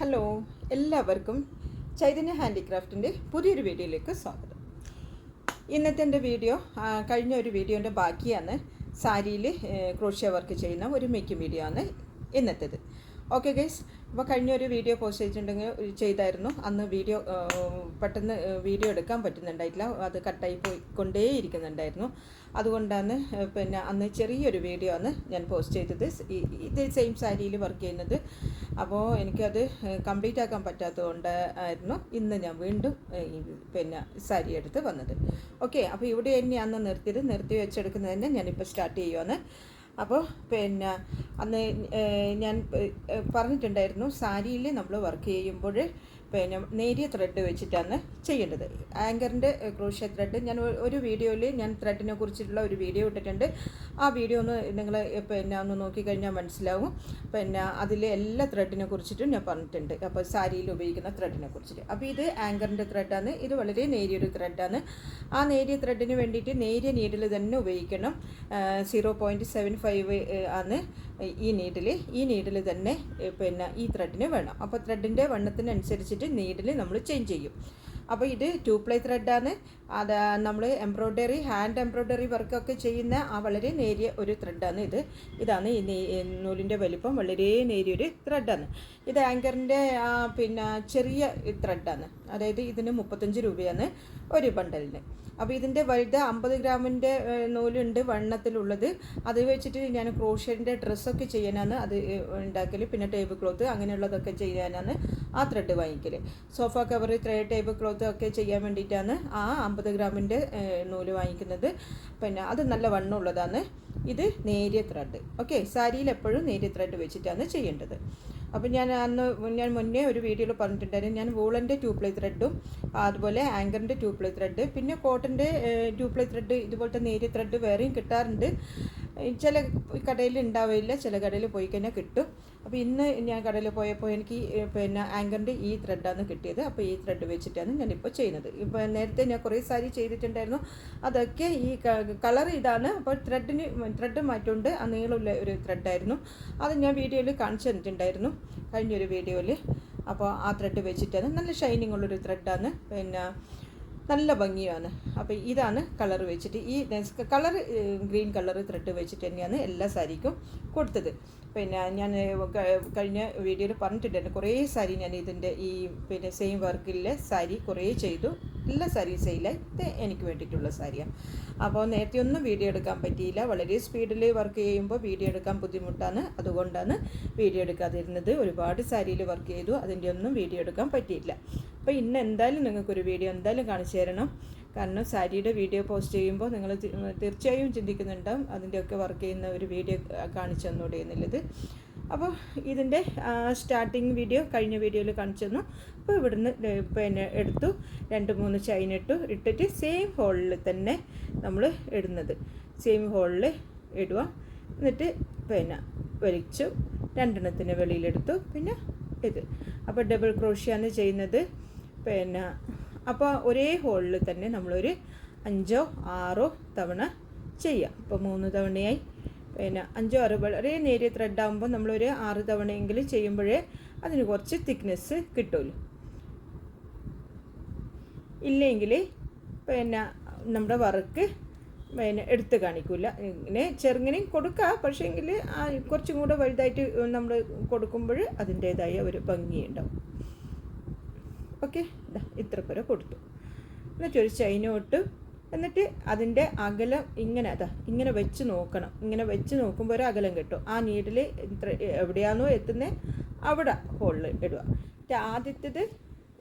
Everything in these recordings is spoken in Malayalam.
ഹലോ എല്ലാവർക്കും ചൈതന്യ ഹാൻഡിക്രാഫ്റ്റിന്റെ പുതിയൊരു വീഡിയോയിലേക്ക് സ്വാഗതം. ഇന്നത്തെ എന്റെ വീഡിയോ കഴിഞ്ഞ ഒരു വീഡിയോന്റെ ബാക്കിയാണ് സാരിയിൽ ക്രോഷ്യ വർക്ക് ചെയ്യുന്ന ഒരു മേക്കിംഗ് വീഡിയോ ആണ് ഇന്നത്തേത്. ഓക്കെ ഗൈസ് അപ്പോൾ കഴിഞ്ഞ ഒരു വീഡിയോ പോസ്റ്റ് ചെയ്തിട്ടുണ്ടെങ്കിൽ ചെയ്തായിരുന്നു. അന്ന് വീഡിയോ പെട്ടെന്ന് വീഡിയോ എടുക്കാൻ പറ്റുന്നുണ്ടായിട്ടില്ല. അത് കട്ടായി പോയി കൊണ്ടേ ഇരിക്കുന്നുണ്ടായിരുന്നു അതുകൊണ്ടാണ് പിന്നെ അന്ന് ചെറിയൊരു വീഡിയോ ആണ് ഞാൻ പോസ്റ്റ് ചെയ്തത്. ഇതേ സെയിം സാരിയിൽ വർക്ക് ചെയ്യുന്നത്. അപ്പോൾ എനിക്കത് കംപ്ലീറ്റ് ആക്കാൻ പറ്റാത്തതുകൊണ്ട് ആയിരുന്നു ഇന്ന് ഞാൻ വീണ്ടും പിന്നെ സാരി എടുത്ത് വന്നത്. ഓക്കെ അപ്പോൾ ഇവിടെ തന്നെ അന്ന് നിർത്തിയത് നിർത്തി വെച്ചെടുക്കുന്നത് തന്നെ ഞാനിപ്പോൾ സ്റ്റാർട്ട് ചെയ്യുവാണ്. അപ്പോൾ പിന്നെ അന്ന് ഞാൻ പറഞ്ഞിട്ടുണ്ടായിരുന്നു സാരിയിൽ നമ്മൾ വർക്ക് ചെയ്യുമ്പോൾ പിന്നെ നേരിയ ത്രെഡ് വെച്ചിട്ടാണ് ചെയ്യേണ്ടത്. ആങ്കറിന്റെ ക്രൂഷ്യ ത്രെഡ് ഞാൻ ഒരു വീഡിയോയിൽ ഞാൻ ത്രെഡിനെ കുറിച്ചിട്ടുള്ള ഒരു വീഡിയോ ഇട്ടിട്ടുണ്ട്. ആ വീഡിയോ ഒന്ന് നിങ്ങൾ പിന്നെ ഒന്ന് നോക്കിക്കഴിഞ്ഞാൽ മനസ്സിലാവും. പിന്നെ അതിൽ എല്ലാ ത്രെഡിനെ കുറിച്ചിട്ടും ഞാൻ പറഞ്ഞിട്ടുണ്ട്. അപ്പോൾ സാരിയിൽ ഉപയോഗിക്കുന്ന ത്രെഡിനെ കുറിച്ചിട്ട്. അപ്പോൾ ഇത് ആങ്കറിന്റെ ത്രെഡാണ് ഇത് വളരെ നേരിയൊരു ത്രെഡാണ് ആ നേരിയ ത്രെഡിന് വേണ്ടിയിട്ട് നേരിയ നീഡിൽ തന്നെ ഉപയോഗിക്കണം. സീറോ പോയിന്റ് സെവൻ ഫൈവ് ആണ്. ഈ നീഡിൽ ഈ നീഡിൽ തന്നെ പിന്നെ ഈ ത്രെഡിന് വേണം. അപ്പോൾ ത്രെഡിന്റെ വണ്ണത്തിനനുസരിച്ചിട്ട് നീഡിൽ നമ്മൾ ചേഞ്ച് ചെയ്യും. അപ്പോൾ ഇത് ടു പ്ലേ ത്രെഡാണ് അത് നമ്മൾ എംബ്രോയ്ഡറി ഹാൻഡ് എംബ്രോയ്ഡറി വർക്കൊക്കെ ചെയ്യുന്ന ആ വളരെ നേരിയ ഒരു ത്രെഡാണ് ഇത്. ഇതാണ് ഈ നൂലിന്റെ വലിപ്പം വളരെ നേരിയൊരു ത്രെഡാണ് ഇത് ആങ്കറിന്റെ പിന്നെ ചെറിയ ത്രെഡാണ് അതായത് ഇതിന് മുപ്പത്തഞ്ച് രൂപയാണ് ഒരു ബണ്ടലിന് അപ്പോൾ ഇതിന്റെ വലുത് അമ്പത് ഗ്രാമിന്റെ നൂലുണ്ട് വണ്ണത്തിലുള്ളത്. അത് വെച്ചിട്ട് ഞാൻ ക്രോഷ്യന്റെ ഡ്രസ്സൊക്കെ ചെയ്യാനാണ് അത് ഉണ്ടാക്കൽ പിന്നെ ടേബിൾ ക്ലോത്ത് അങ്ങനെയുള്ളതൊക്കെ ചെയ്യാനാണ് ആ thread വാങ്ങിക്കൽ sofa cover tray table cloth ഒക്കെ ചെയ്യാൻ വേണ്ടിയിട്ടാണ് ആ അമ്പത് ഗ്രാമിന്റെ നൂൽ വാങ്ങിക്കുന്നത്. പിന്നെ അത് നല്ല വണ്ണമുള്ളതാണ്. ഇത് നേരിയ ത്രെഡ്. ഓക്കെ സാരിയിൽ എപ്പോഴും നേരിയ ത്രെഡ് വെച്ചിട്ടാണ് ചെയ്യേണ്ടത്. അപ്പോൾ ഞാൻ അന്ന് ഞാൻ മുന്നേ ഒരു വീഡിയോയിൽ പറഞ്ഞിട്ടുണ്ടായിരുന്നു. ഞാൻ വൂളന്റെ ട്യൂബ്ലൈ ത്രെഡും അതുപോലെ ആങ്കറിന്റെ ട്യൂബ്ലൈ ത്രെഡ് പിന്നെ കോട്ടന്റെ ട്യൂബ്ലൈ ത്രെഡ് ഇതുപോലത്തെ നേരിയ ത്രെഡ് വേറെയും കിട്ടാറുണ്ട്. ചില കടയിൽ ഉണ്ടാവില്ല ചില കടയിൽ പോയി കഴിഞ്ഞാൽ കിട്ടും. അപ്പോൾ ഇന്ന് ഞാൻ കടയിൽ പോയപ്പോൾ എനിക്ക് പിന്നെ ആങ്കറിന്റെ ഈ ത്രെഡാണ് കിട്ടിയത്. അപ്പോൾ ഈ ത്രെഡ് വെച്ചിട്ടാണ് ഞാനിപ്പോൾ ചെയ്യുന്നത്. ഇപ്പോൾ നേരത്തെ ഞാൻ കുറേ സാരി ചെയ്തിട്ടുണ്ടായിരുന്നു. അതൊക്കെ ഈ കളർ ഇതാണ്. അപ്പോൾ ത്രെഡിന് ത്രെഡ് മാറ്റമുണ്ട്. ആ നീളമുള്ള ഒരു ത്രെഡായിരുന്നു അത് ഞാൻ വീഡിയോയിൽ കാണിച്ചു തന്നിട്ടുണ്ടായിരുന്നു. കഴിഞ്ഞൊരു വീഡിയോയിൽ അപ്പോൾ ആ ത്രെഡ് വെച്ചിട്ടാണ്. നല്ല ഷൈനിങ് ഉള്ളൊരു ത്രെഡാണ് പിന്നെ നല്ല ഭംഗിയാണ്. അപ്പോൾ ഇതാണ് കളർ വെച്ചിട്ട് ഈ കളർ ഗ്രീൻ കളർ ത്രെഡ് വെച്ചിട്ട് തന്നെയാണ് എല്ലാ സാരിക്കും കൊടുത്തത്. പിന്നെ ഞാൻ കഴിഞ്ഞ വീഡിയോയിൽ പറഞ്ഞിട്ടുണ്ടായിരുന്നു. കുറേ സാരി ഞാൻ ഇതിന്റെ ഈ പിന്നെ സെയിം വർക്കിലെ സാരി കുറേ ചെയ്തു. എല്ലാ സാരി സെയിലായി ഇത് എനിക്ക് വേണ്ടിയിട്ടുള്ള സാരിയാണ് അപ്പോൾ നേരത്തെ ഒന്നും വീഡിയോ എടുക്കാൻ പറ്റിയില്ല. വളരെ സ്പീഡിൽ വർക്ക് ചെയ്യുമ്പോൾ വീഡിയോ എടുക്കാൻ ബുദ്ധിമുട്ടാണ്. അതുകൊണ്ടാണ് വീഡിയോ എടുക്കാതിരുന്നത്. ഒരുപാട് സാരിയിൽ വർക്ക് ചെയ്തു. അതിന്റെ ഒന്നും വീഡിയോ എടുക്കാൻ പറ്റിയില്ല. അപ്പോൾ ഇന്ന് എന്തായാലും നിങ്ങൾക്കൊരു വീഡിയോ എന്തായാലും കാണിച്ചു തരണം. കാരണം സാരിയുടെ വീഡിയോ പോസ്റ്റ് ചെയ്യുമ്പോൾ നിങ്ങൾ തീർച്ചയായും ചിന്തിക്കുന്നുണ്ടാവും അതിന്റെയൊക്കെ വർക്ക് ചെയ്യുന്ന ഒരു വീഡിയോ കാണിച്ചു തന്നൂടെ എന്നുള്ളത്. അപ്പോൾ ഇതിന്റെ സ്റ്റാർട്ടിങ് വീഡിയോ കഴിഞ്ഞ വീഡിയോയിൽ കാണിച്ചു തന്നു. അപ്പോൾ ഇവിടുന്ന് പിന്നെ എടുത്തു. രണ്ട് മൂന്ന് ചൈന ഇട്ടു. ഇട്ടിട്ട് സെയിം ഹോളിൽ തന്നെ നമ്മൾ ഇടുന്നത്. സെയിം ഹോളിൽ ഇടുക. എന്നിട്ട് പിന്നെ വലിച്ചു. രണ്ടെണ്ണത്തിന് വെളിയിലെടുത്തു. പിന്നെ ഇത്. അപ്പോൾ ഡബിൾ ക്രോഷ്യാണ് ചെയ്യുന്നത്. പിന്നെ അപ്പോൾ ഒരേ ഹോളിൽ തന്നെ നമ്മളൊരു അഞ്ചോ ആറോ തവണ ചെയ്യാം. ഇപ്പോൾ മൂന്ന് തവണയായി. പിന്നെ അഞ്ചോ ആറോ വളരെ നേരിയ ത്രെഡ് ആകുമ്പോൾ നമ്മളൊരു ആറ് തവണയെങ്കിലും ചെയ്യുമ്പോഴേ അതിന് കുറച്ച് തിക്നെസ് കിട്ടുമല്ലോ ഇല്ലെങ്കിൽ പിന്നെ നമ്മുടെ വർക്ക് പിന്നെ എടുത്ത് കാണിക്കില്ല ഇങ്ങനെ ചെറുങ്ങനെയും കൊടുക്കാം. പക്ഷേ എങ്കിൽ കുറച്ചും കൂടെ വലുതായിട്ട് നമ്മൾ കൊടുക്കുമ്പോൾ അതിന്റേതായ ഒരു ഭംഗിയുണ്ടാവും. ഓക്കെ ഇതാ ഇത്ര പേരെ കൊടുത്തു. എന്നിട്ട് ഒരു ചൈനോട്ട് എന്നിട്ട് അതിന്റെ അകലം ഇങ്ങനെ അതാ ഇങ്ങനെ വെച്ച് നോക്കണം. ഇങ്ങനെ വെച്ച് നോക്കുമ്പോൾ ഒരു അകലം കിട്ടും. ആ നീഡിൽ ഇത്ര എവിടെയാണോ എത്തുന്നത് അവിടെ ഹോളിൽ ഇടുക. എന്നിട്ട് ആദ്യത്തേത്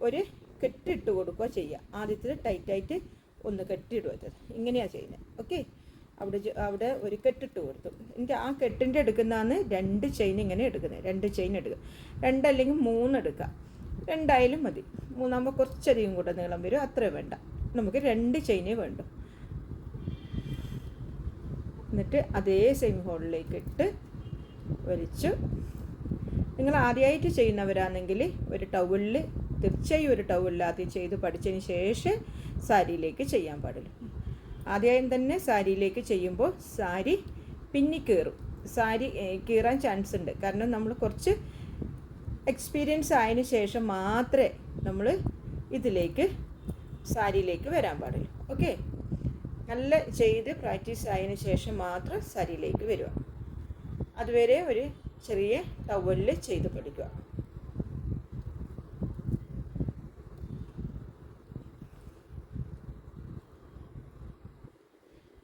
ഒരു കെട്ടിട്ട് കൊടുക്കുക ചെയ്യുക. ആദ്യത്തേത് ടൈറ്റായിട്ട് ഒന്ന് കെട്ടിയിടുക. ഇങ്ങനെയാണ് ചെയ്യുന്നത് ഓക്കെ? അവിടെ അവിടെ ഒരു കെട്ടിട്ട് കൊടുത്തു. എന്നിട്ട് ആ കെട്ടിന്റെ എടുക്കുന്നതാണ് രണ്ട് ചെയിൻ ഇങ്ങനെ എടുക്കുന്നത് രണ്ട് ചെയിൻ എടുക്കുക. രണ്ടല്ലെങ്കിൽ മൂന്ന് എടുക്കുക. രണ്ടായാലും മതി. മൂന്നാകുമ്പോൾ കുറച്ചധികം കൂടെ നീളം വരും. അത്രയും വേണ്ട. നമുക്ക് രണ്ട് ചെയിനേ വേണ്ടു. എന്നിട്ട് അതേ സെയിം ഹോളിലേക്ക് ഇട്ട് വലിച്ചു. നിങ്ങൾ ആദ്യമായിട്ട് ചെയ്യുന്നവരാണെങ്കിൽ ഒരു ടവലിൽ തീർച്ചയായും ഒരു ടവലിൽ ആദ്യം ചെയ്ത് പഠിച്ചതിന് ശേഷം സാരിയിലേക്ക് ചെയ്യാൻ പാടില്ല. ആദ്യം തന്നെ സാരിയിലേക്ക് ചെയ്യുമ്പോൾ സാരി പിന്നി കീറും. സാരി കീറാൻ ചാൻസ് ഉണ്ട്. കാരണം നമ്മൾ കുറച്ച് എക്സ്പീരിയൻസ് ആയതിനു ശേഷം മാത്രമേ നമ്മൾ ഇതിലേക്ക് സാരിയിലേക്ക് വരാൻ പാടുള്ളൂ. ഓക്കെ നല്ല ചെയ്ത് പ്രാക്ടീസ് ആയതിനു ശേഷം മാത്രം സാരിയിലേക്ക് വരിക. അതുവരെ ഒരു ചെറിയ ടവലിൽ ചെയ്ത് പഠിക്കുക.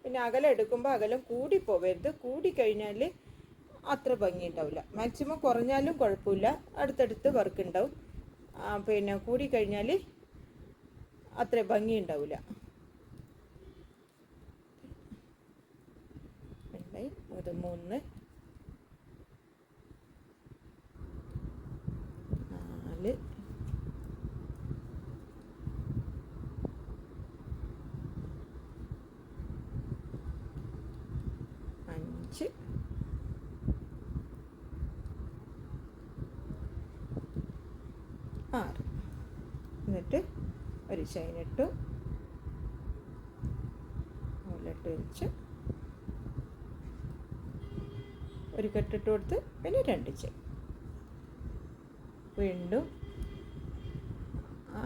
പിന്നെ അകലം എടുക്കുമ്പോൾ അകലം കൂടി പോവരുത്. കൂടി കഴിഞ്ഞാൽ അത്ര ഭംഗി ഉണ്ടാവില്ല മാക്സിമം കുറഞ്ഞാലും കുഴപ്പമില്ല. അടുത്തടുത്ത് വർക്ക് ഉണ്ടാവും. പിന്നെ കൂടി കഴിഞ്ഞാൽ അത്ര ഭംഗി ഉണ്ടാവില്ല ഇത് മൂന്ന്. നാല് അഞ്ച് ആറ് എന്നിട്ട് ഒരു ഇട്ടു. മുകളിലിട്ട് വെച്ച്. ഒരു കെട്ടിട്ട് കൊടുത്ത് പിന്നെ രണ്ട് ചെയിൻ വീണ്ടും ആ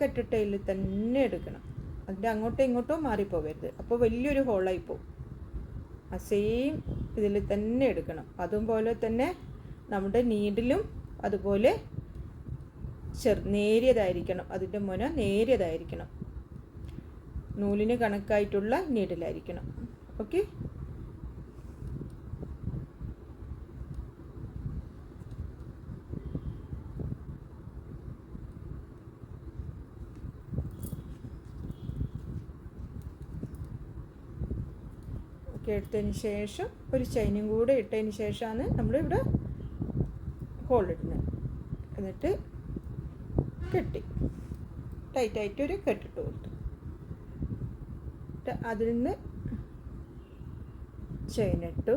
കെട്ടിട്ടയിൽ തന്നെ എടുക്കണം. അതിന്റെ അങ്ങോട്ടോ ഇങ്ങോട്ടോ മാറിപ്പോവരുത് അപ്പോൾ വലിയൊരു ഹോളായി പോകും ആ സെയിം ഇതിൽ തന്നെ എടുക്കണം. അതുപോലെ തന്നെ നമ്മുടെ നീഡിലും അതുപോലെ ചെറു നേരിയതായിരിക്കണം. അതിന്റെ മുന നേരിയതായിരിക്കണം. നൂലിന് കണക്കായിട്ടുള്ള നീഡിലായിരിക്കണം ഓക്കെ? എടുത്തതിന് ശേഷം ഒരു ചൈനും കൂടെ ഇട്ടതിന് ശേഷമാണ് നമ്മളിവിടെ ഹോൾ ഇടുന്നത്. എന്നിട്ട് കെട്ടി. ടൈറ്റായിട്ട് ഒരു കെട്ടിട്ട് കൊടുത്തു. അതിൽ നിന്ന് ചെയിനിട്ടു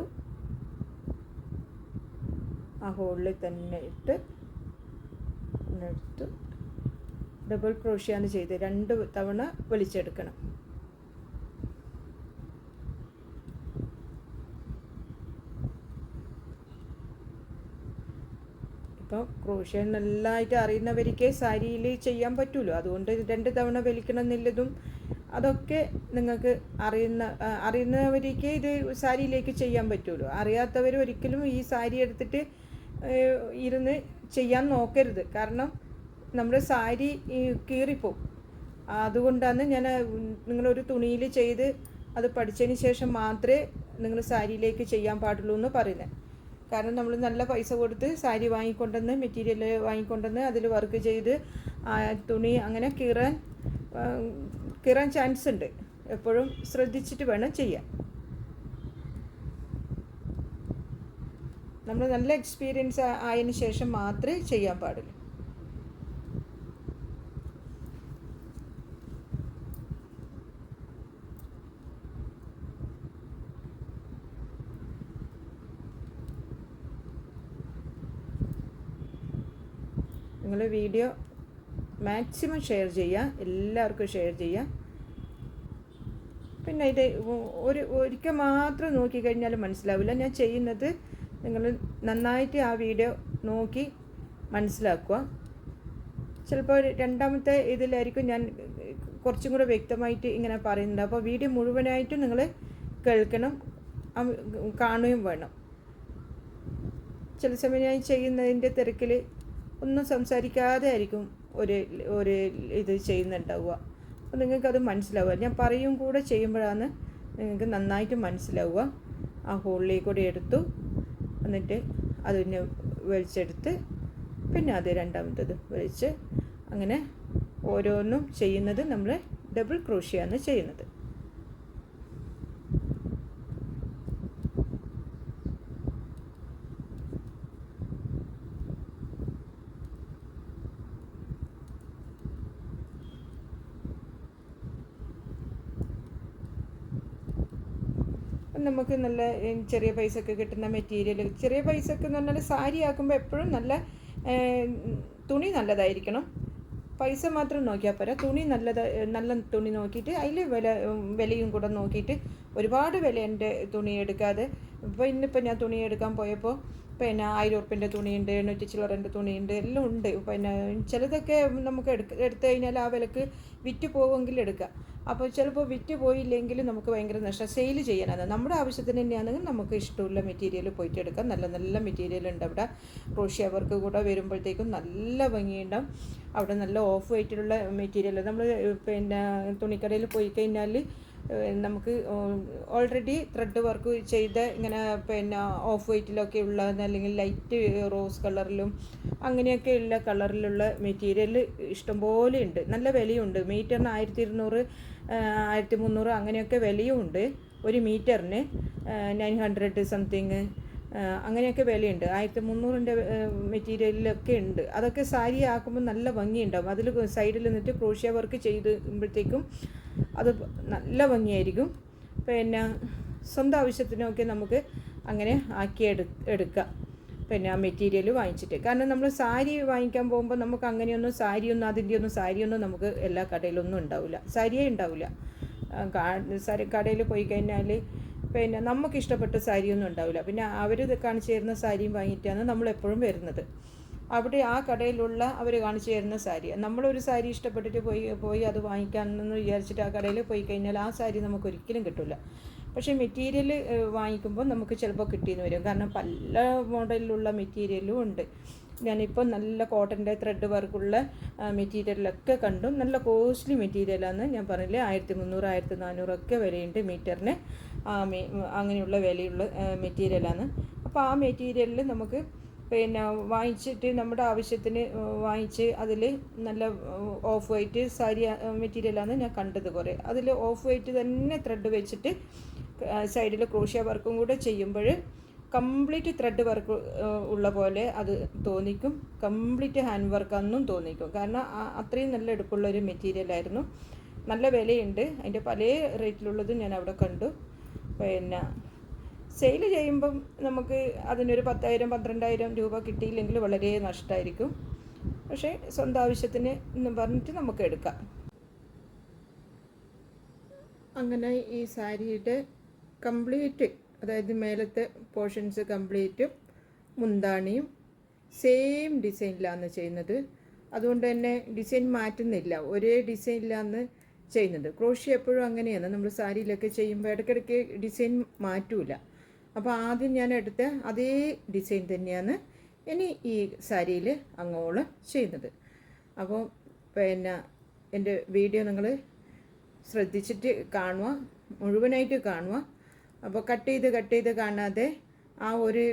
ആ ഹോളിൽ തന്നെ ഇട്ട് എടുത്തു. ഡബിൾ ക്രോഷ്യാണ് ചെയ്ത് രണ്ട് തവണ വലിച്ചെടുക്കണം. ഇപ്പോൾ ക്രോഷ്യ നല്ലതായിട്ട് അറിയുന്നവർക്ക് സാരിയിൽ ചെയ്യാൻ പറ്റുമല്ലോ അതുകൊണ്ട് രണ്ട് തവണ വലിക്കണമെന്നുള്ളതും അതൊക്കെ നിങ്ങൾക്ക് അറിയുന്ന അറിയുന്നവർക്ക് ഇത് സാരിയിലേക്ക് ചെയ്യാൻ പറ്റുമല്ലോ അറിയാത്തവർ ഒരിക്കലും ഈ സാരി എടുത്തിട്ട് ഇരുന്ന് ചെയ്യാൻ നോക്കരുത്. കാരണം നമ്മുടെ സാരി കീറിപ്പോവും. അതുകൊണ്ടാണ് ഞാൻ നിങ്ങളൊരു തുണിയിൽ ചെയ്ത് അത് പഠിച്ചതിന് ശേഷം മാത്രമേ നിങ്ങൾ സാരിയിലേക്ക് ചെയ്യാൻ പാടുള്ളൂ എന്ന് പറയുന്നത്. കാരണം നമ്മൾ നല്ല പൈസ കൊടുത്ത് സാരി വാങ്ങിക്കൊണ്ടുവന്ന് മെറ്റീരിയൽ വാങ്ങിക്കൊണ്ടുവന്ന് അതിൽ വർക്ക് ചെയ്ത് തുണി അങ്ങനെ കീറാൻ കീറാൻ ചാൻസ് ഉണ്ട്. എപ്പോഴും ശ്രദ്ധിച്ചിട്ട് വേണം ചെയ്യാൻ. നമ്മൾ നല്ല എക്സ്പീരിയൻസ് ആയതിനു ശേഷം മാത്രമേ ചെയ്യാൻ പാടുള്ളൂ. നിങ്ങൾ വീഡിയോ മാക്സിമം ഷെയർ ചെയ്യുക എല്ലാവർക്കും ഷെയർ ചെയ്യുക പിന്നെ ഇത് ഒരു ഒരിക്കൽ മാത്രം നോക്കിക്കഴിഞ്ഞാൽ മനസ്സിലാവില്ല. ഞാൻ ചെയ്യുന്നത് നിങ്ങൾ നന്നായിട്ട് ആ വീഡിയോ നോക്കി മനസ്സിലാക്കുക. ചിലപ്പോൾ രണ്ടാമത്തെ ഇതിലായിരിക്കും ഞാൻ കുറച്ചും കൂടെ വ്യക്തമായിട്ട് ഇങ്ങനെ പറയുന്നത്. അപ്പോൾ വീഡിയോ മുഴുവനായിട്ട് നിങ്ങൾ കേൾക്കണം കാണുകയും വേണം. ചില സമയം ഞാൻ ചെയ്യുന്നതിന്റെ തിരക്കിൽ ഒന്നും സംസാരിക്കാതെ ആയിരിക്കും ഒരു ഒരു ഇത് ചെയ്യുന്നുണ്ടാവുക. അപ്പോൾ നിങ്ങൾക്കത് മനസ്സിലാവുക. ഞാൻ പറയും കൂടെ ചെയ്യുമ്പോഴാണ് നിങ്ങൾക്ക് നന്നായിട്ട് മനസ്സിലാവുക. ആ ഹോളിൽ കൂടെ എടുത്തു. എന്നിട്ട് അതിനെ വലിച്ചെടുത്ത് പിന്നെ അത് രണ്ടാമത്തത് വലിച്ച് അങ്ങനെ ഓരോന്നും ചെയ്യുന്നത് നമ്മൾ ഡബിൾ ക്രോഷിയാണ് ചെയ്യുന്നത്. നമുക്ക് നല്ല ചെറിയ പൈസക്ക് കിട്ടുന്ന മെറ്റീരിയൽ ചെറിയ പൈസക്ക് എന്ന് പറഞ്ഞാൽ സാരി ആക്കുമ്പോൾ എപ്പോഴും നല്ല തുണി നല്ലതായിരിക്കണം. പൈസ മാത്രം നോക്കിയാൽ പോരാ. തുണി നല്ലത് നല്ല തുണി നോക്കിയിട്ട് അതിൽ വില വിലയും കൂടെ നോക്കിയിട്ട് ഒരുപാട് വില എന്റെ തുണി എടുക്കാതെ. ഇപ്പോൾ ഇന്നിപ്പോൾ ഞാൻ തുണി എടുക്കാൻ പോയപ്പോൾ പിന്നെ ആയിരം ഉറുപ്പിന്റെ തുണിയുണ്ട് എണ്ണൂറ്റി ചില്ലറന്റെ തുണിയുണ്ട് എല്ലാം ഉണ്ട്. പിന്നെ ചിലതൊക്കെ നമുക്ക് എടുക്ക എടുത്തു കഴിഞ്ഞാൽ ആ വിലക്ക് വിറ്റ് പോവുമെങ്കിൽ എടുക്കാം. അപ്പോൾ ചിലപ്പോൾ വിറ്റ് പോയില്ലെങ്കിൽ നമുക്ക് ഭയങ്കര നഷ്ടം. സെയിൽ ചെയ്യാനാണ് നമ്മുടെ ആവശ്യത്തിന് തന്നെയാണെങ്കിൽ നമുക്ക് ഇഷ്ടമുള്ള മെറ്റീരിയൽ പോയിട്ട് എടുക്കാം നല്ല നല്ല മെറ്റീരിയൽ ഉണ്ട് അവിടെ. ക്രോഷ്യ വർക്ക് കൂടെ വരുമ്പോഴത്തേക്കും നല്ല ഭംഗിയുണ്ടാവും. അവിടെ നല്ല ഓഫ് വൈറ്റിലുള്ള മെറ്റീരിയൽ നമ്മൾ പിന്നെ തുണിക്കടയിൽ പോയി കഴിഞ്ഞാൽ നമുക്ക് ഓൾറെഡി ത്രെഡ് വർക്ക് ചെയ്ത് ഇങ്ങനെ പിന്നെ ഓഫ് വൈറ്റിലൊക്കെ ഉള്ള അല്ലെങ്കിൽ ലൈറ്റ് റോസ് കളറിലും അങ്ങനെയൊക്കെയുള്ള കളറിലുള്ള മെറ്റീരിയൽ ഇഷ്ടംപോലെ ഉണ്ട്. നല്ല വിലയുണ്ട്. മീറ്ററിന് ആയിരത്തി ഇരുന്നൂറ് ആയിരത്തി മുന്നൂറ് അങ്ങനെയൊക്കെ വിലയും ഉണ്ട് ഒരു മീറ്ററിന് നയൻ ഹൺഡ്രഡ് സംതിങ് അങ്ങനെയൊക്കെ വിലയുണ്ട്. ആയിരത്തി മുന്നൂറിന്റെ മെറ്റീരിയലിലൊക്കെ ഉണ്ട്. അതൊക്കെ സാരി ആക്കുമ്പോൾ നല്ല ഭംഗിയുണ്ടാവും. അതിൽ സൈഡിൽ നിന്നിട്ട് ക്രോഷ്യ വർക്ക് ചെയ്തുമ്പോഴത്തേക്കും അത് നല്ല ഭംഗിയായിരിക്കും. പിന്നെ സ്വന്തം ആവശ്യത്തിനൊക്കെ നമുക്ക് അങ്ങനെ ആക്കി എടു എടുക്കാം. പിന്നെ ആ മെറ്റീരിയൽ വാങ്ങിച്ചിട്ട്. കാരണം നമ്മൾ സാരി വാങ്ങിക്കാൻ പോകുമ്പോൾ നമുക്ക് അങ്ങനെയൊന്നും സാരിയൊന്നും അതിന്റെ ഒന്നും സാരിയൊന്നും നമുക്ക് എല്ലാ കടയിലൊന്നും ഉണ്ടാവില്ല. സാരിയേ ഉണ്ടാവില്ല. സാരി കടയിൽ പോയി കഴിഞ്ഞാൽ പിന്നെ നമുക്ക് ഇഷ്ടപ്പെട്ട സാരിയൊന്നും ഉണ്ടാവില്ല. പിന്നെ അവർ കാണിച്ചു തരുന്ന സാരിയും വാങ്ങിയിട്ടാണ് നമ്മൾ എപ്പോഴും വരുന്നത്. അവിടെ ആ കടയിലുള്ള അവർ കാണിച്ചു തരുന്ന സാരി. നമ്മളൊരു സാരി ഇഷ്ടപ്പെട്ടിട്ട് പോയി പോയി അത് വാങ്ങിക്കാമെന്ന് വിചാരിച്ചിട്ട് ആ കടയിൽ പോയി കഴിഞ്ഞാൽ ആ സാരി നമുക്ക് ഒരിക്കലും കിട്ടില്ല പക്ഷേ മെറ്റീരിയൽ വാങ്ങിക്കുമ്പോൾ നമുക്ക് ചിലപ്പോൾ കിട്ടിയെന്ന് വരും. കാരണം പല മോഡലിലുള്ള മെറ്റീരിയലും ഉണ്ട്. ഞാനിപ്പോൾ നല്ല കോട്ടന്റെ ത്രെഡ് വർക്കുള്ള മെറ്റീരിയലൊക്കെ കണ്ടു. നല്ല കോസ്റ്റ്ലി മെറ്റീരിയലാണ് ഞാൻ പറഞ്ഞില്ലേ ആയിരത്തി മുന്നൂറ് ആയിരത്തി നാനൂറൊക്കെ വിലയുണ്ട് മീറ്ററിന്. അങ്ങനെയുള്ള വിലയുള്ള മെറ്റീരിയലാണ് അപ്പോൾ ആ മെറ്റീരിയലിൽ നമുക്ക് പിന്നെ വാങ്ങിച്ചിട്ട് നമ്മുടെ ആവശ്യത്തിന് വാങ്ങിച്ച് അതിൽ നല്ല ഓഫ് വൈറ്റ് സാരി മെറ്റീരിയലാണ് ഞാൻ കണ്ടത് കുറേ. അതിൽ ഓഫ് വൈറ്റ് തന്നെ ത്രെഡ് വെച്ചിട്ട് സൈഡിൽ ക്രോഷ്യ വർക്കും കൂടെ ചെയ്യുമ്പോൾ കംപ്ലീറ്റ് ത്രെഡ് വർക്ക് ഉള്ള പോലെ അത് തോന്നിക്കും. കംപ്ലീറ്റ് ഹാൻഡ് വർക്ക് ആണെന്നും തോന്നിക്കും. കാരണം അത്രയും നല്ല എടുപ്പുള്ള ഒരു മെറ്റീരിയലായിരുന്നു നല്ല വിലയുണ്ട്. അതിന്റെ പല റേറ്റിലുള്ളതും ഞാൻ അവിടെ കണ്ടു. പിന്നെ സെയിൽ ചെയ്യുമ്പം നമുക്ക് അതിനൊരു പത്തായിരം പന്ത്രണ്ടായിരം രൂപ കിട്ടിയില്ലെങ്കിൽ വളരെ നഷ്ടമായിരിക്കും. പക്ഷേ സ്വന്തം ആവശ്യത്തിന് എന്ന് പറഞ്ഞിട്ട് നമുക്ക് എടുക്കാം. അങ്ങനെ ഈ സാരിയുടെ കംപ്ലീറ്റ് അതായത് മേലത്തെ പോർഷൻസ് കംപ്ലീറ്റും മുന്താണിയും സെയിം ഡിസൈനിലാണ് ചെയ്യുന്നത്. അതുകൊണ്ട് തന്നെ ഡിസൈൻ മാറ്റുന്നില്ല. ഒരേ ഡിസൈനിലാണ് ചെയ്യുന്നത്. ക്രോഷി എപ്പോഴും അങ്ങനെയാണ്. നമ്മൾ സാരിയിലൊക്കെ ചെയ്യുമ്പോൾ ഇടയ്ക്കിടയ്ക്ക് ഡിസൈൻ മാറ്റൂല. അപ്പോൾ ആദ്യം ഞാൻ എടുത്ത അതേ ഡിസൈൻ തന്നെയാണ് ഇനി ഈ സാരിയിൽ അങ്ങോളം ചെയ്യുന്നത്. അപ്പോൾ പിന്നെ എന്റെ വീഡിയോ നിങ്ങൾ ശ്രദ്ധിച്ചിട്ട് കാണുക മുഴുവനായിട്ട് കാണുക അപ്പോൾ കട്ട് ചെയ്ത് കട്ട് ചെയ്ത് കാണാതെ ആ ഒരു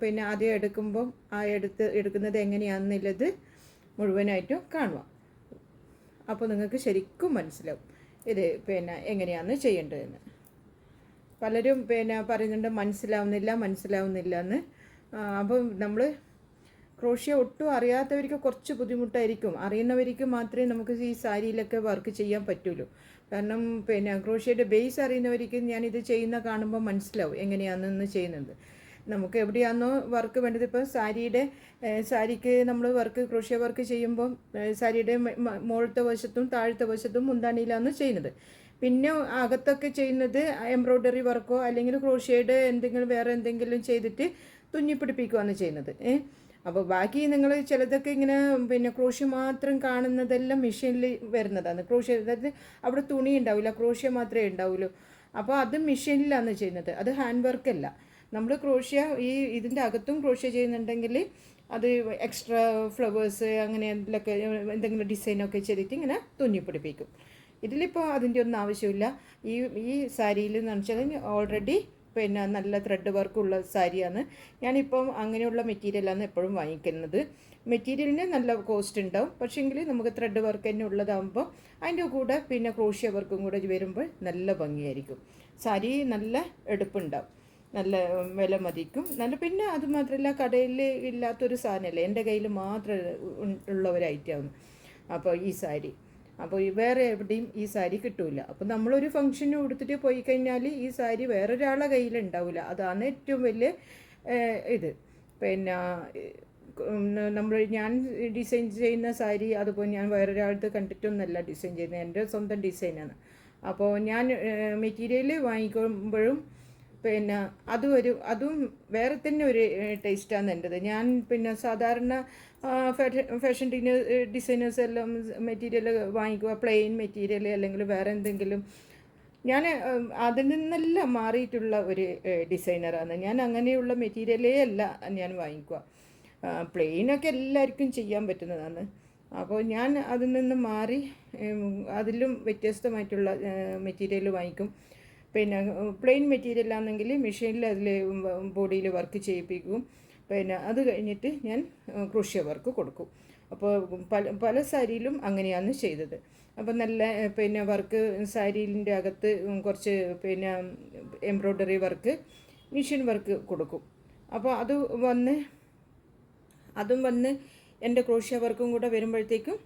പിന്നെ ആദ്യം എടുക്കുമ്പം ആ എടുത്ത് എടുക്കുന്നത് എങ്ങനെയാണെന്നുള്ളത് മുഴുവനായിട്ടും കാണുക അപ്പോൾ നിങ്ങൾക്ക് ശരിക്കും മനസ്സിലാവും ഇത് പിന്നെ എങ്ങനെയാണ് ചെയ്യേണ്ടതെന്ന്. പലരും പിന്നെ പറയുന്നുണ്ട് മനസ്സിലാവുന്നില്ല മനസ്സിലാവുന്നില്ല എന്ന് അപ്പം നമ്മൾ ക്രോഷ്യ ഒട്ടും അറിയാത്തവർക്ക് കുറച്ച് ബുദ്ധിമുട്ടായിരിക്കും. അറിയുന്നവർക്ക് മാത്രമേ നമുക്ക് ഈ സാരിയിലൊക്കെ വർക്ക് ചെയ്യാൻ പറ്റുള്ളൂ. കാരണം പിന്നെ ക്രോഷ്യയുടെ ബേസ് അറിയുന്നവർക്ക് ഞാനിത് ചെയ്യുന്ന കാണുമ്പോൾ മനസ്സിലാവും എങ്ങനെയാണെന്ന് ചെയ്യുന്നത്. നമുക്ക് എവിടെയാണെന്നോ വർക്ക് വേണ്ടത് ഇപ്പോൾ സാരിയുടെ സാരിക്ക് നമ്മൾ വർക്ക് ക്രോഷ്യ വർക്ക് ചെയ്യുമ്പോൾ സാരിയുടെ മുകളിലത്തെ വശത്തും താഴത്തെ വശത്തും മുന്താണിയിലാണ് ചെയ്യുന്നത്. പിന്നെ അകത്തൊക്കെ ചെയ്യുന്നത് എംബ്രോയ്ഡറി വർക്കോ അല്ലെങ്കിൽ ക്രോഷ്യയുടെ എന്തെങ്കിലും വേറെ എന്തെങ്കിലും ചെയ്തിട്ട് തുന്നിപ്പിടിപ്പിക്കുകയാണ് ചെയ്യുന്നത്. ഏഹ് അപ്പോൾ ബാക്കി നിങ്ങൾ ചിലതൊക്കെ ഇങ്ങനെ പിന്നെ ക്രോഷ്യ മാത്രം കാണുന്നതെല്ലാം മെഷീനിൽ വരുന്നതാണ്. ക്രോഷ്യ അതായത് അവിടെ തുണി ഉണ്ടാവില്ല ക്രോഷ്യ മാത്രമേ ഉണ്ടാവുള്ളൂ. അപ്പോൾ അത് മെഷീനിലാണ് ചെയ്യുന്നത്. അത് ഹാൻഡ് വർക്ക് അല്ല. നമ്മൾ ക്രോഷ്യ ഈ ഇതിന്റെ അകത്തും ക്രോഷ്യ ചെയ്യുന്നുണ്ടെങ്കിൽ അത് എക്സ്ട്രാ ഫ്ലവേഴ്സ് അങ്ങനെ എന്തെങ്കിലുമൊക്കെ എന്തെങ്കിലും ഡിസൈനൊക്കെ ചെയ്തിട്ട് ഇങ്ങനെ തുന്നി പിടിപ്പിക്കും. ഇതിലിപ്പോൾ അതിന്റെ ഒന്നും ആവശ്യമില്ല. ഈ ഈ സാരിയിൽ എന്ന് വെച്ചാൽ ഓൾറെഡി പിന്നെ നല്ല ത്രെഡ് വർക്കുള്ള സാരിയാണ്. ഞാനിപ്പം അങ്ങനെയുള്ള മെറ്റീരിയലാണ് എപ്പോഴും വാങ്ങിക്കുന്നത്. മെറ്റീരിയലിന് നല്ല കോസ്റ്റ് ഉണ്ടാവും. പക്ഷേങ്കിൽ നമുക്ക് ത്രെഡ് വർക്ക് തന്നെ ഉള്ളതാകുമ്പോൾ അതിന്റെ കൂടെ പിന്നെ ക്രോഷ്യ വർക്കും കൂടെ വരുമ്പോൾ നല്ല ഭംഗിയായിരിക്കും. സാരി നല്ല എടുപ്പുണ്ടാവും. നല്ല വില മതിക്കും. നല്ല പിന്നെ അത് മാത്രമല്ല കടയിൽ ഇല്ലാത്തൊരു സാധനമല്ലേ എന്റെ കയ്യിൽ മാത്രം ഉള്ള ഒരു ഐറ്റമാണ് അപ്പോൾ ഈ സാരി. അപ്പോൾ വേറെ എവിടെയും ഈ സാരി കിട്ടൂല. അപ്പോൾ നമ്മളൊരു ഫംഗ്ഷന് കൊടുത്തിട്ട് പോയി കഴിഞ്ഞാൽ ഈ സാരി വേറൊരാളെ കയ്യിൽ ഉണ്ടാവില്ല അതാണ് ഏറ്റവും വലിയ ഇത്. പിന്നെ നമ്മൾ ഞാൻ ഡിസൈൻ ചെയ്യുന്ന സാരി അതുപോലെ ഞാൻ വേറൊരാളത്ത് കണ്ടിട്ടൊന്നല്ല ഡിസൈൻ ചെയ്യുന്നത്. എന്റെ സ്വന്തം ഡിസൈനാണ് അപ്പോൾ ഞാൻ മെറ്റീരിയൽ വാങ്ങിക്കുമ്പോഴും പിന്നെ അതും ഒരു അതും വേറെ തന്നെ ഒരു ടേസ്റ്റാണ് എന്റെത് ഞാൻ പിന്നെ സാധാരണ ഫാഷൻ ഡിസൈനേഴ്സ് എല്ലാം മെറ്റീരിയൽ വാങ്ങിക്കുക പ്ലെയിൻ മെറ്റീരിയൽ അല്ലെങ്കിൽ വേറെ എന്തെങ്കിലും. ഞാൻ അതിൽ നിന്നെല്ലാം മാറിയിട്ടുള്ള ഒരു ഡിസൈനറാണ് ഞാൻ അങ്ങനെയുള്ള മെറ്റീരിയലേ അല്ല ഞാൻ വാങ്ങിക്കുക പ്ലെയിനൊക്കെ എല്ലാവർക്കും ചെയ്യാൻ പറ്റുന്നതാണ്. അപ്പോൾ ഞാൻ അതിൽ നിന്ന് മാറി അതിലും വ്യത്യസ്തമായിട്ടുള്ള മെറ്റീരിയൽ വാങ്ങിക്കും. പിന്നെ പ്ലെയിൻ മെറ്റീരിയൽ ആണെങ്കിൽ മെഷീനിൽ അതിൽ ബോഡിയിൽ വർക്ക് ചെയ്യിപ്പിക്കും. പിന്നെ അത് കഴിഞ്ഞിട്ട് ഞാൻ ക്രൂഷ്യ വർക്ക് കൊടുക്കും. അപ്പോൾ പല പല സാരിയിലും അങ്ങനെയാണ് ചെയ്തത്. അപ്പോൾ നല്ല പിന്നെ വർക്ക് സാരീന്റെ അകത്ത് കുറച്ച് പിന്നെ എംബ്രോയ്ഡറി വർക്ക് മെഷീൻ വർക്ക് കൊടുക്കും. അപ്പോൾ അത് വന്ന് അതും വന്ന് എന്റെ ക്രോഷ്യ വർക്കും കൂടെ വരുമ്പോഴത്തേക്കും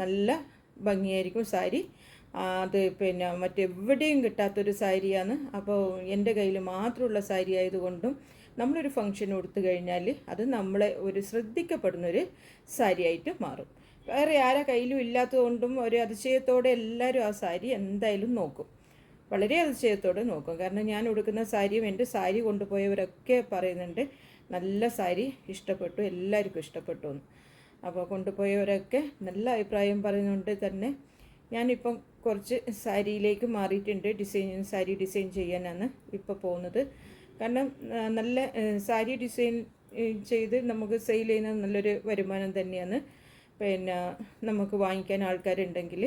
നല്ല ഭംഗിയായിരിക്കും സാരി. അത് പിന്നെ മറ്റെവിടെയും കിട്ടാത്തൊരു സാരിയാണ്. അപ്പോൾ എന്റെ കയ്യിൽ മാത്രമുള്ള സാരി ആയതുകൊണ്ടും നമ്മളൊരു ഫംഗ്ഷൻ കൊടുത്തു കഴിഞ്ഞാൽ അത് നമ്മളെ ഒരു ശ്രദ്ധിക്കപ്പെടുന്നൊരു സാരിയായിട്ട് മാറും. വേറെ ആരാ കയ്യിലും ഇല്ലാത്തതുകൊണ്ടും ഒരു അതിശയത്തോടെ എല്ലാവരും ആ സാരി എന്തായാലും നോക്കും. വളരെ അതിശയത്തോടെ നോക്കും. കാരണം ഞാൻ ഉടുക്കുന്ന സാരിയും എന്റെ സാരി കൊണ്ടുപോയവരൊക്കെ പറയുന്നുണ്ട് നല്ല സാരി ഇഷ്ടപ്പെട്ടു എല്ലാവർക്കും ഇഷ്ടപ്പെട്ടു എന്ന്. അപ്പോൾ കൊണ്ടുപോയവരൊക്കെ നല്ല അഭിപ്രായം പറയുന്നുണ്ട് തന്നെ. ഞാനിപ്പം കുറച്ച് സാരിയിലേക്ക് മാറിയിട്ടുണ്ട്. ഡിസൈൻ സാരി ഡിസൈൻ ചെയ്യാനാണ് ഇപ്പോൾ പോകുന്നത്. കാരണം നല്ല സാരി ഡിസൈൻ ചെയ്ത് നമുക്ക് സെയിൽ ചെയ്യുന്ന നല്ലൊരു വരുമാനം തന്നെയാണ്. പിന്നെ നമുക്ക് വാങ്ങിക്കാൻ ആൾക്കാരുണ്ടെങ്കിൽ.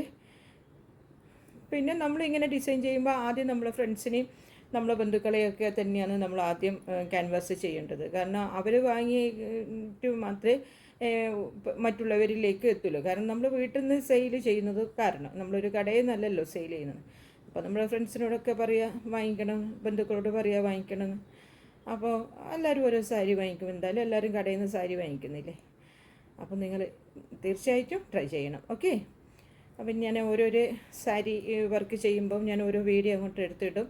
പിന്നെ നമ്മളിങ്ങനെ ഡിസൈൻ ചെയ്യുമ്പോൾ ആദ്യം നമ്മളെ ഫ്രണ്ട്സിനെയും നമ്മളെ ബന്ധുക്കളെയൊക്കെ തന്നെയാണ് നമ്മൾ ആദ്യം ക്യാൻവാസ് ചെയ്യേണ്ടത്. കാരണം അവർ വാങ്ങിയിട്ട് മാത്രമേ മറ്റുള്ളവരിലേക്ക് എത്തുള്ളൂ. കാരണം നമ്മൾ വീട്ടിൽ നിന്ന് സെയിൽ ചെയ്യുന്നത് കാരണം. നമ്മളൊരു കടയിൽ നിന്നല്ലല്ലോ സെയിൽ ചെയ്യുന്നത്. അപ്പോൾ നമ്മൾ ഫ്രണ്ട്സിനോടൊക്കെ പറയുക വാങ്ങിക്കണം. ബന്ധുക്കളോട് പറയുക വാങ്ങിക്കണം. അപ്പോൾ എല്ലാവരും ഓരോ സാരി വാങ്ങിക്കും. എന്തായാലും എല്ലാവരും കടയിൽ നിന്ന് സാരി വാങ്ങിക്കുന്നില്ലേ? അപ്പോൾ നിങ്ങൾ തീർച്ചയായിട്ടും ട്രൈ ചെയ്യണം. ഓക്കെ? അപ്പം ഞാൻ ഓരോരോ സാരി വർക്ക് ചെയ്യുമ്പം ഞാൻ ഓരോ വീഡിയോ അങ്ങോട്ട് എടുത്തിടും.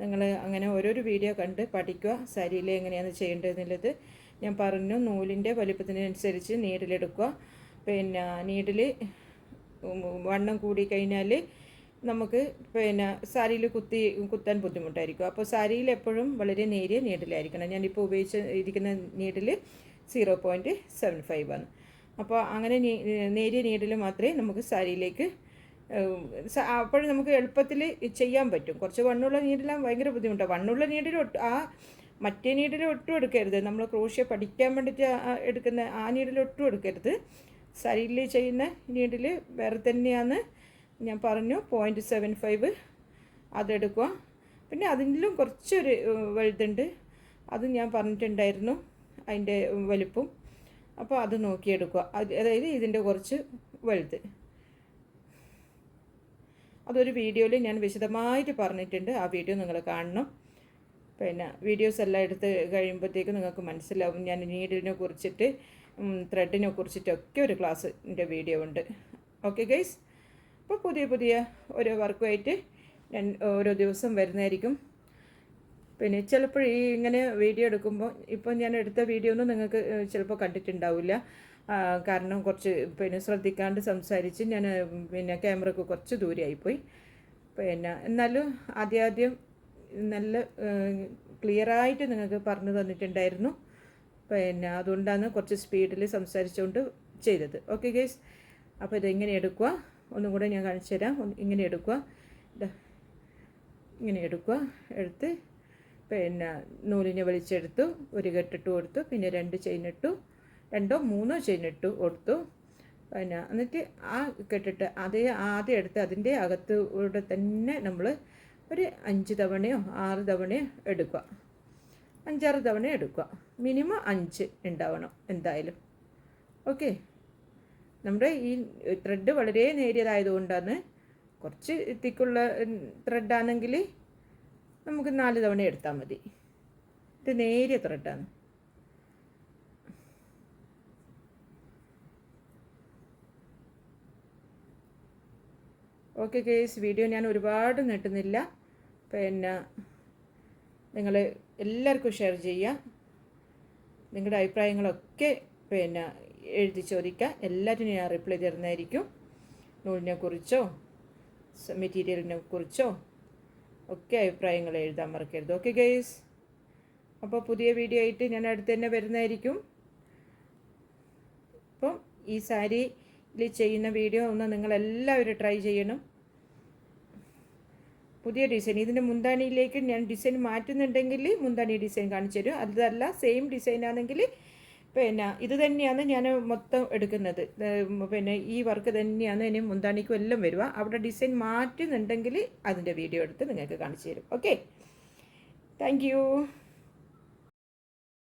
നിങ്ങൾ അങ്ങനെ ഓരോരോ വീഡിയോ കണ്ട് പഠിക്കുക സാരിയിൽ എങ്ങനെയാണ് ചെയ്യേണ്ടതെന്നുള്ളത് ഞാൻ പറഞ്ഞു നൂലിന്റെ വലിപ്പത്തിനനുസരിച്ച് നീഡിലെടുക്കുക. പിന്നെ നീഡിൽ വണ്ണം കൂടി കഴിഞ്ഞാൽ നമുക്ക് പിന്നെ സാരിയിൽ കുത്തി കുത്താൻ ബുദ്ധിമുട്ടായിരിക്കും. അപ്പോൾ സാരിയിൽ എപ്പോഴും വളരെ നേരിയ നീഡിലായിരിക്കണം. ഞാനിപ്പോൾ ഉപയോഗിച്ച് ഇരിക്കുന്ന needle zero point seven five ആണ്. അപ്പോൾ അങ്ങനെ നേരിയ നീഡിൽ മാത്രമേ നമുക്ക് സാരിയിലേക്ക് അപ്പോഴും നമുക്ക് എളുപ്പത്തിൽ ചെയ്യാൻ പറ്റും. കുറച്ച് വണ്ണുള്ള നീഡിലാൻ ഭയങ്കര ബുദ്ധിമുട്ടാണ്. വണ്ണുള്ള നീഡിൽ ആ മറ്റേ നീഡിൽ ഒട്ടും എടുക്കരുത്. നമ്മൾ ക്രോഷ്യ പഠിക്കാൻ വേണ്ടിയിട്ട് എടുക്കുന്ന ആ നീഡിൽ ഒട്ടും എടുക്കരുത്. സരിയിൽ ചെയ്യുന്ന നീഡിൽ വേറെ തന്നെയാണ്. ഞാൻ പറഞ്ഞു പോയിന്റ് സെവൻ ഫൈവ് അതെടുക്കുക. പിന്നെ അതിലും കുറച്ചൊരു വലുതുണ്ട്. അത് ഞാൻ പറഞ്ഞിട്ടുണ്ടായിരുന്നു അതിന്റെ വലുപ്പം. അപ്പോൾ അത് നോക്കിയെടുക്കുക. അതായത് ഇതിന്റെ കുറച്ച് വലുത്. അതൊരു വീഡിയോയിൽ ഞാൻ വിശദമായിട്ട് പറഞ്ഞിട്ടുണ്ട്. ആ വീഡിയോ നിങ്ങൾ കാണണം. പിന്നെ വീഡിയോസ് എല്ലാം എടുത്ത് കഴിയുമ്പോഴത്തേക്ക് നിങ്ങൾക്ക് മനസ്സിലാവും. ഞാൻ നീഡിനെ കുറിച്ചിട്ട് ത്രെഡിനെ കുറിച്ചിട്ടൊക്കെ ഒരു ക്ലാസ്സിന്റെ വീഡിയോ ഉണ്ട്. ഓക്കെ ഗൈസ് അപ്പോൾ പുതിയ പുതിയ ഓരോ വർക്കുമായിട്ട് ഞാൻ ഓരോ ദിവസം വരുന്നതായിരിക്കും. പിന്നെ ചിലപ്പോൾ ഈ ഇങ്ങനെ വീഡിയോ എടുക്കുമ്പോൾ ഇപ്പോൾ ഞാൻ എടുത്ത വീഡിയോ ഒന്നും നിങ്ങൾക്ക് ചിലപ്പോൾ കണ്ടിട്ടുണ്ടാവില്ല. കാരണം കുറച്ച് പിന്നെ ശ്രദ്ധിക്കാണ്ട് സംസാരിച്ച് ഞാൻ പിന്നെ ക്യാമറക്ക് കുറച്ച് ദൂരെ ആയിപ്പോയി പിന്നെ എന്നാലും ആദ്യാദ്യം നല്ല ക്ലിയറായിട്ട് നിങ്ങൾക്ക് പറഞ്ഞു തന്നിട്ടുണ്ടായിരുന്നു. പിന്നെ അതുകൊണ്ടാണ് കുറച്ച് സ്പീഡിൽ സംസാരിച്ചുകൊണ്ട് ചെയ്തത്. Okay guys. അപ്പോൾ ഇതെങ്ങനെ എടുക്കുക. ഒന്നും കൂടെ ഞാൻ കാണിച്ചു തരാം. ഇങ്ങനെ എടുക്കുക. ഇങ്ങനെ എടുക്കുക. എടുത്ത് പിന്നെ നൂലിനെ വലിച്ചെടുത്തു. ഒരു കെട്ടിട്ട് കൊടുത്തു. പിന്നെ രണ്ട് ചെയിനിട്ടു രണ്ടോ മൂന്നോ ചെയിനിട്ടു കൊടുത്തു. പിന്നെ എന്നിട്ട് ആ കെട്ടിട്ട് അതേ ആദ്യം എടുത്ത് അതിന്റെ അകത്തൂടെ തന്നെ നമ്മൾ ഒരു അഞ്ച് തവണയോ ആറ് തവണയോ എടുക്കുക. അഞ്ചാറ് തവണ എടുക്കുക. മിനിമം അഞ്ച് ഉണ്ടാവണം എന്തായാലും. ഓക്കെ? നമ്മുടെ ഈ ത്രെഡ് വളരെ നേരിയതായതുകൊണ്ടാണ് കുറച്ച് തിക്കുള്ള ത്രെഡാണെങ്കിൽ നമുക്ക് നാല് തവണ എടുത്താൽ മതി. ഇത് നേരിയ ത്രെഡാണ് ഓക്കെ കേസ് വീഡിയോ ഞാൻ ഒരുപാട് നീട്ടുന്നില്ല. പിന്നെ നിങ്ങൾ എല്ലാവർക്കും ഷെയർ ചെയ്യുക. നിങ്ങളുടെ അഭിപ്രായങ്ങളൊക്കെ പിന്നെ എഴുതി ചോദിക്കുക. എല്ലാറ്റിനും ഞാൻ റിപ്ലൈ തരുന്നതായിരിക്കും. നൂലിനെ കുറിച്ചോ മെറ്റീരിയലിനെ കുറിച്ചോ ഒക്കെ അഭിപ്രായങ്ങൾ എഴുതാൻ മറക്കരുത്. ഓക്കെ ഗൈസ് അപ്പോൾ പുതിയ വീഡിയോ ആയിട്ട് ഞാൻ അടുത്ത് തന്നെ വരുന്നതായിരിക്കും. അപ്പം ഈ സാരിയിൽ ചെയ്യുന്ന വീഡിയോ ഒന്ന് നിങ്ങളെല്ലാവരും ട്രൈ ചെയ്യണം. പുതിയ ഡിസൈൻ ഇതിന്റെ മുന്താണിയിലേക്ക് ഞാൻ ഡിസൈൻ മാറ്റുന്നുണ്ടെങ്കിൽ മുന്താണി ഡിസൈൻ കാണിച്ചു തരും. അതല്ല സെയിം ഡിസൈൻ ആണെങ്കിൽ പിന്നെ ഇത് തന്നെയാണ് ഞാൻ മൊത്തം എടുക്കുന്നത്. പിന്നെ ഈ വർക്ക് തന്നെയാണ് ഇനി മുന്താണിക്കും എല്ലാം വരിക. അവിടെ ഡിസൈൻ മാറ്റുന്നുണ്ടെങ്കിൽ അതിന്റെ വീഡിയോ എടുത്ത് നിങ്ങൾക്ക് കാണിച്ചു തരും. Okay thank